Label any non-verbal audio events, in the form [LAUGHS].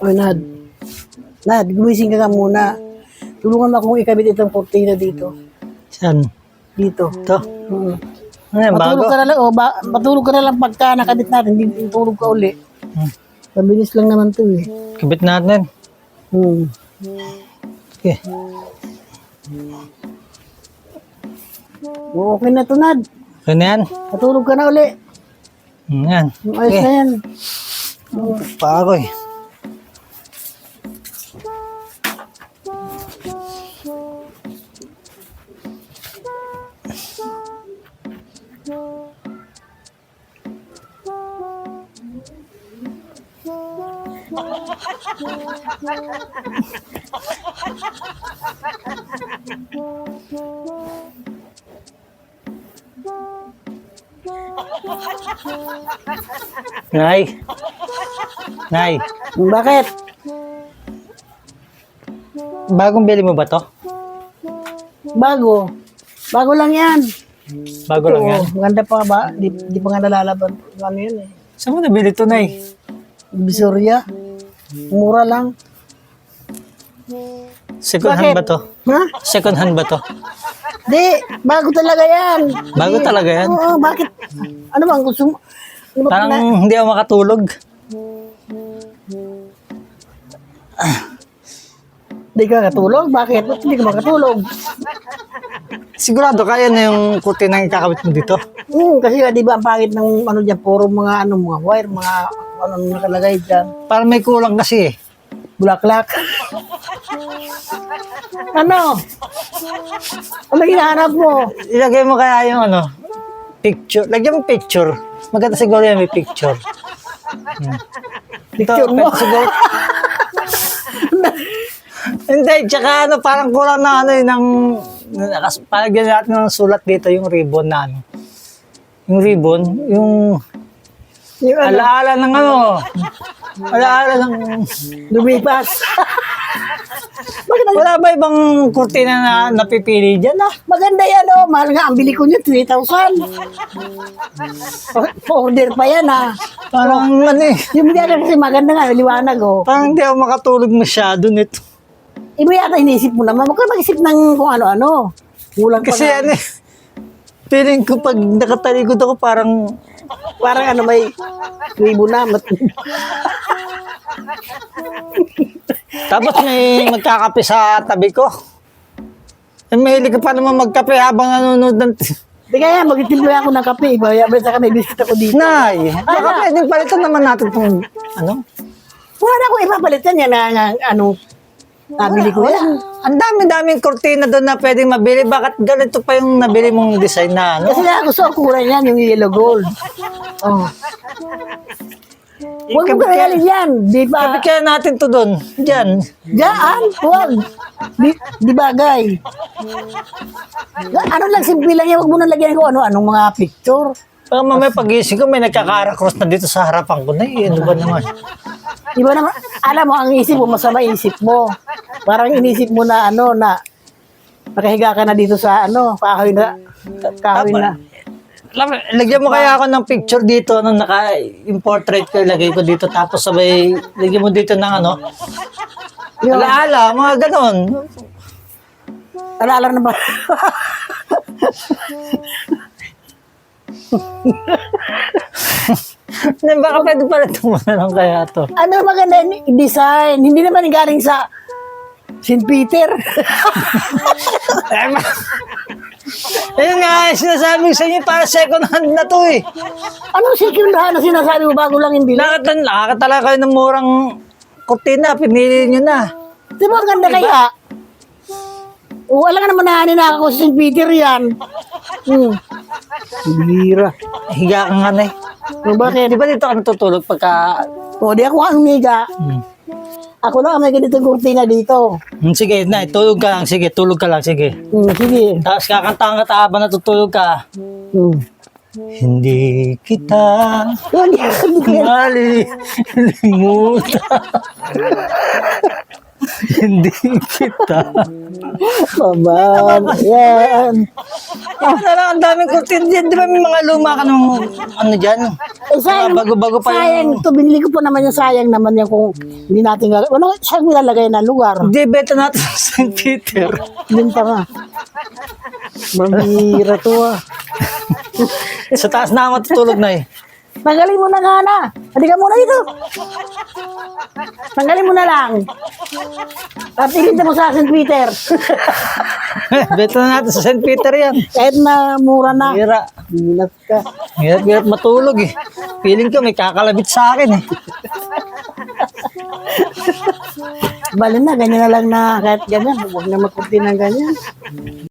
O, Nad. Nad, gumising ka nga muna. Tulungan mo akong ikabit itong kortina dito. Saan? Dito. Ito? Hmm. Ano bago? Matulog ka na lang, o, ba, matulog ka na lang pagka nakabit natin, hindi tulog ka uli. Hmm. Mabilis lang naman to eh. Kabit natin. Hmm. Okay. O, Okay na to, Nad. Okay na yan. Matulog ka na uli. Hmm, Yan. Ayos Okay. na yan. Pa ako eh. Nay. Nay. Bakit? Bagong bili mo ba to? Bago. Bago lang yan. Bago lang yan. Maganda pa ba? Di, di pa nga nalalaban. Ano yan eh. Saan mo nabili to, Nay? Visoria. Mura lang. Second Bakit? hand ba to? Ha? Second hand ba to? Di, bago talaga yan. Bago talaga yan? Oo, bakit? Ano bang gusto mo? Ano ba Parang na- hindi ako makatulog. Di ka katulog? Bakit? Ba't hindi ka makatulog? Sigurado kaya na yung kurtina yung kakabit mo dito. Hmm, kasi nga, di ba, ang pangit ng ano dyan, puro mga ano, mga wire, mga ano nakalagay dyan. Parang may kulang kasi eh. Bulaklak. ano? Ano hinahanap mo? Ilagay mo kaya yung ano, picture. Lagyan mo picture. Maganda siguro yan may picture. Hmm. Picture mo? pwede siguro. Hindi, tsaka ano, parang kulang na ano yun, ng, nakas- palagyan natin ng sulat dito yung ribbon na ano. Yung ribbon, yung Yung ano, alaala ng ano, alaala ng, lumipas. Bakit ang- wala ba ibang kurtina na napipili dyan ah? Maganda yan, oh. Mahal nga. Ang bili ko niya, 3,000. O- Order pa yan, ah. Parang ano eh, Yung hindi kasi maganda nga, liwanag, oh. parang hindi ako makatulog masyado nito. Iba yata inisip mo naman. Huwag ka mag-isip ng kung ano-ano. Kulang pa Kasi nga. ano eh, feeling ko pag nakatalikod ako parang Parang ano, may ribo na. Tapos may magkakape sa tabi ko. Eh, mahilig ka pa naman magkape habang nanonood ng... Di kaya, magtitimpla ako ng kape. Iba, yabay sa kami, biscuit ako dito. Nay, baka pwedeng palitan naman natin itong... Ano? Wala na akong ipapalitan yan na, na ano, nabili ko yan. Ang dami-daming kurtina doon na pwedeng mabili. Bakit ganito pa yung nabili mong design na ano? Kasi nga gusto ko kulay yan, yung yellow gold. Oh. Huwag mo kaya yan. Di ba? Kapit kaya natin to doon. Diyan. Diyan, huwag. Di, di bagay. Ano lang, simple lang yan. Huwag mo nang lagyan ko ano, anong mga picture. Baka mamaya pagising ko may nagkakara-cross na dito sa harapan ko na. Eh, ano ba naman? Di ba naman, alam mo, ang isip mo, masama isip mo. Parang inisip mo na ano, na nakahiga ka na dito sa ano, kahoy na, kahoy na. Lagyan mo kaya ako ng picture dito nung naka yung portrait ko ilagay ko dito tapos sabay lagyan mo dito ng ano alaala mga ganon alala na ba? [LAUGHS] Hindi, baka pwede pala lang kaya to ano maganda yung design? Hindi naman galing sa St. Peter. [LAUGHS] Ayun nga sinasabi ko sa inyo para second hand na to eh Anong second hand na sinasabi mo bago lang yung bilang? nakata nakakatala kayo ng murang kurtina pinili nyo na Di ba ang ganda kaya? O, wala ka naman nahanin na ako sa St. Peter yan. Hmm. Bira. higa ka nga na eh O, bakit? di ba dito ka natutulog pagka O, di ako ang miga. Hmm. Ako lang ang may ganitong kurtina dito. Hmm, sige na tulog ka lang sige tulog ka lang sige Hmm, sige. tapos kakantahan ka habang natutulog ka Hmm. Hindi kita Yun, mali limutan. [LAUGHS] [LAUGHS] Hindi kita. Baba. Yan. Ano lang, ang daming kurtin dyan. Di ba may mga luma ka ng ano dyan? Eh, sayang, bago-bago pa sayang. yung... Ito, binili ko po naman yung sayang naman yan kung hindi natin gagawin. Wala, saan nilalagay na lugar? Hindi, beta natin sa St. Peter. Yun pa nga. Mamira to ah. Sa taas na ako matutulog na eh. Tanggalin mo na nga na. Halika muna dito. Tanggalin mo na lang. Ikinta mo sa St. Peter. [LAUGHS] beta na natin sa St. Peter yan. Kahit na mura na. Hira. Binat ka. Hirap-hirap matulog eh. Feeling ko may kakalabit sa akin eh. Bali na, ganyan na lang na kahit ganyan. Huwag na magkunti ng ganyan.